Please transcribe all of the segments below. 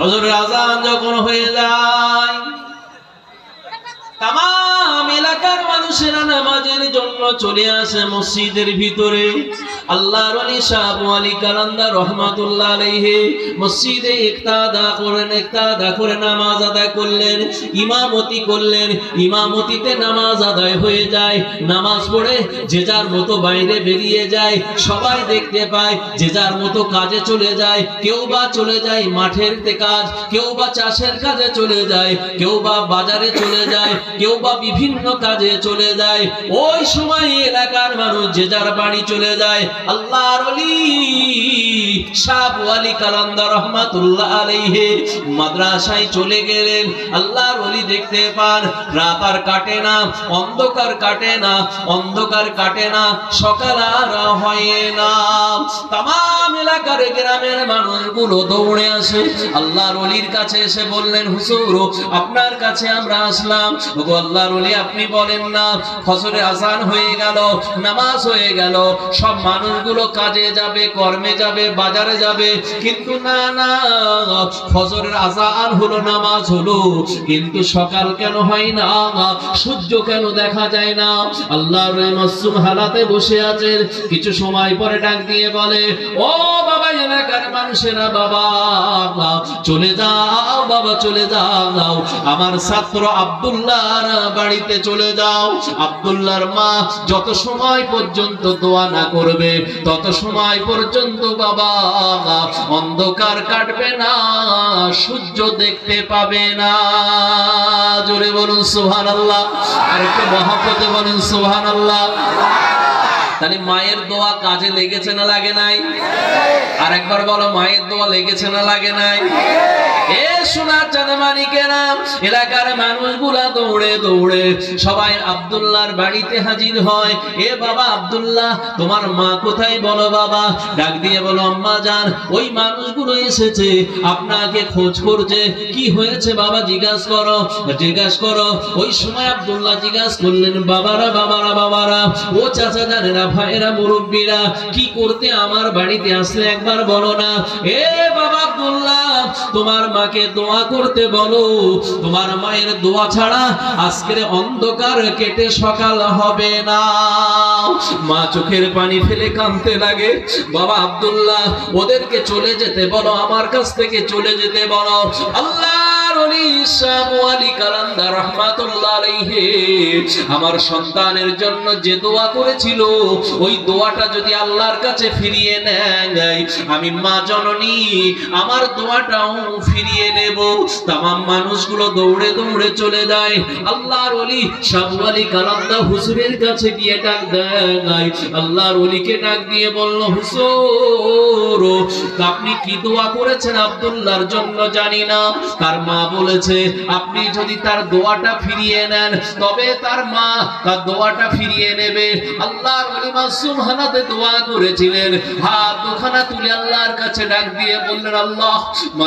হজরের আজান যখন হয়ে যায় তাম এলাকার নামাজের জন্য চলে আসে মসজিদের ভিতরে। আল্লাহর আলী আলী কালান্দা রহমাতুল্লাহ মসজিদে করেন করে নামাজ আদায় করলেন, ইমামতি করলেন, ইমামতিতে নামাজ আদায় হয়ে যায়। নামাজ পড়ে যে যার মতো বাইরে বেরিয়ে যায়, সবাই দেখতে পায় যে যার মতো কাজে চলে যায়। কেউ বা চলে যায় মাঠের কাজ, কেউ বা চাষের কাজে চলে যায়, কেউ বা বাজারে চলে যায়, কেউ বা বিভিন্ন কাজে চলে যায়। ওই সময় এলাকার মানুষ যে যার বাড়ি চলে যায়, আল্লাহর অলি আলী কালান্দা রহমাতুল্লাহ আলাইহি মাদ্রাসায় চলে গেলেন। আল্লাহর অলি দেখতে পান, রাত আর কাটে না, অন্ধকার কাটে না, অন্ধকার কাটে না, সকাল আর না। তাম এলাকার গ্রামের মানুষগুলো দৌড়ে আসে। আল্লাহর অলির কাছে এসে বললেন, হুজুর, আপনার কাছে আমরা আসলাম। আল্লাহর আপনি বলেন না। ফসলের আসান হয়ে গেল, নামাজ হয়ে গেল, সব মানুষগুলো কাজে যাবে, কর্মে যাবে, বাজারে যাবে, কিন্তু না না, ফজরের আজান হলো, নামাজ হলো, কিন্তু সকাল কেন হয় না? সূর্য কেন দেখা যায় না? আল্লাহর ওই মাসুম হালাতে বসে আছেন, কিছু সময় পরে ডাক দিয়ে বলে, ও বাবা, এলাকার মানুষেরা, বাবা, চলে যাও, বাবা, চলে যাও, আমার ছাত্র আব্দুল্লাহর বাড়িতে চলে যাও। আব্দুল্লাহর মা যত সময় পর্যন্ত দোয়া না করবে, তত সময় পর্যন্ত বাবা অন্ধকার কাটবে না, সূর্য দেখতে পাবে না। জোরে বলুন সুহান আল্লাহ আর একটু মহাপতে বলুন সুহান আল্লাহ তাহলে মায়ের দোয়া কাজে লেগেছে না লাগে নাই? আর একবার বলো, মায়ের দোয়া লেগেছে না লাগে নাই? এ আপনাকে খোঁজ করছে। কি হয়েছে বাবা, জিজ্ঞাসা করো জিজ্ঞাসা করো। ওই সময় আব্দুল্লাহ জিজ্ঞাসা করলেন, বাবারা বাবারা বাবারা, ও চাচা জানেরা ভাইরা মুরব্বীরা, কি করতে আমার বাড়িতে আসলে একবার বলো না? এ বাবা আব্দুল্লাহ তোমার মাকে দোয়া করতে বলো। তোমার মায়ের দোয়া ছাড়া আজকের অন্ধকার কেটে সকাল হবে না। মা চোখের পানি ফেলে কাঁদতে লাগে। বাবা আব্দুল্লাহ, ওদেরকে চলে যেতে বলো, আমার কাছ থেকে চলে যেতে বলো। আল্লাহর আমার সন্তানের জন্য যে দোয়া করেছিল, ওই দোয়াটা যদি আল্লাহর কাছে ফিরিয়ে নেয়, আমি মা জননী, আমার ফিরিয়ে নেব। মানুষগুলো দৌড়ে দৌড়ে চলে যায়। আল্লাহর কাছে গিয়ে ডাক দেয়। আল্লাহর ডাক দিয়ে বলল আপনি কি দোয়া করেছেন আব্দুল্লাহর জন্য? জানি না। তার মা বলেছে, আপনি যদি তার দোয়াটা ফিরিয়ে নেন, তবে তার মা তার দোয়াটা ফিরিয়ে নেবে। আল্লাহর ওলি মাসুম হানাতে দোয়া করেছিলেন। হাত দুখানা তুলে আল্লাহর কাছে ডাক দিয়ে বললেন, আল্লাহ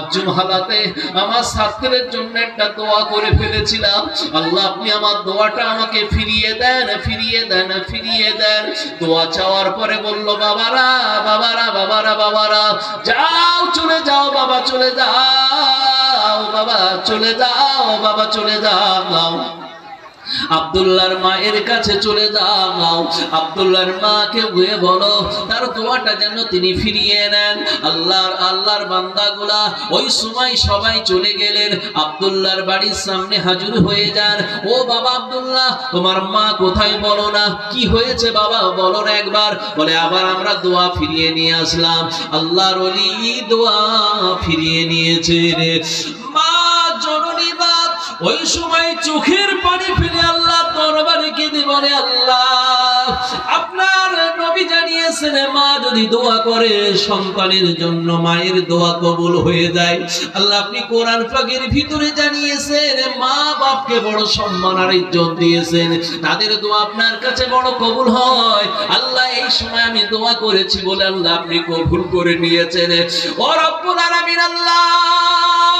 মাজুম হালাতে আমার ছাত্রের জন্য একটা দোয়া করে ফেলেছিলাম। আল্লাহ, আপনি আমার দোয়াটা আমাকে ফিরিয়ে দেন ফিরিয়ে দেন ফিরিয়ে দেন। দোয়া চাওয়ার পরে বলল, বাবারা বাবারা বাবারা বাবারা, যাও, চলে যাও, বাবা, চলে যাও, বাবা, চলে যাও, বাবা, চলে যাও। আব্দুল্লাহর মায়ের কাছে চলে যাও। আব্দুল্লাহর মাকে বুয়ে বলো, তার দোয়াটা যেন তিনি ফিরিয়ে নেন। আল্লাহর আল্লাহর বান্দাগুলা ওই সময় সবাই চলে গেলেন। আব্দুল্লাহর বাড়ির সামনে হাজির হয়ে যান। ও বাবা আব্দুল্লাহ, তোমার মা কোথায় বলো না? কি হয়েছে বাবা? বলো না একবার। বলে, আবার আমরা দোয়া ফিরিয়ে নিয়ে আসলাম। আল্লাহর ওলি দোয়া ফিরিয়ে নিয়েছে রে। ওই সময় চোখের পানি ফেলে আল্লাহ দরবারে কেঁদে বলে, আল্লাহ, আপনার নবী জানিয়েছেন, মা যদি দোয়া করে, সন্তানের জন্য মায়ের দোয়া কবুল হয়ে যায়। আল্লাহ, আপনি কোরআন পাকের ভিতরে জানিয়েছেন, মা বাপকে বড় সম্মান আর ইজ্জত দিয়েছেন। তাদের দোয়া আপনার কাছে বড় কবুল হয়। আল্লাহ, এই সময় আমি দোয়া করেছি বলে আল্লাহ আপনি কবুল করে নিয়েছেন। ও রব্বুল আলামিন, আল্লাহ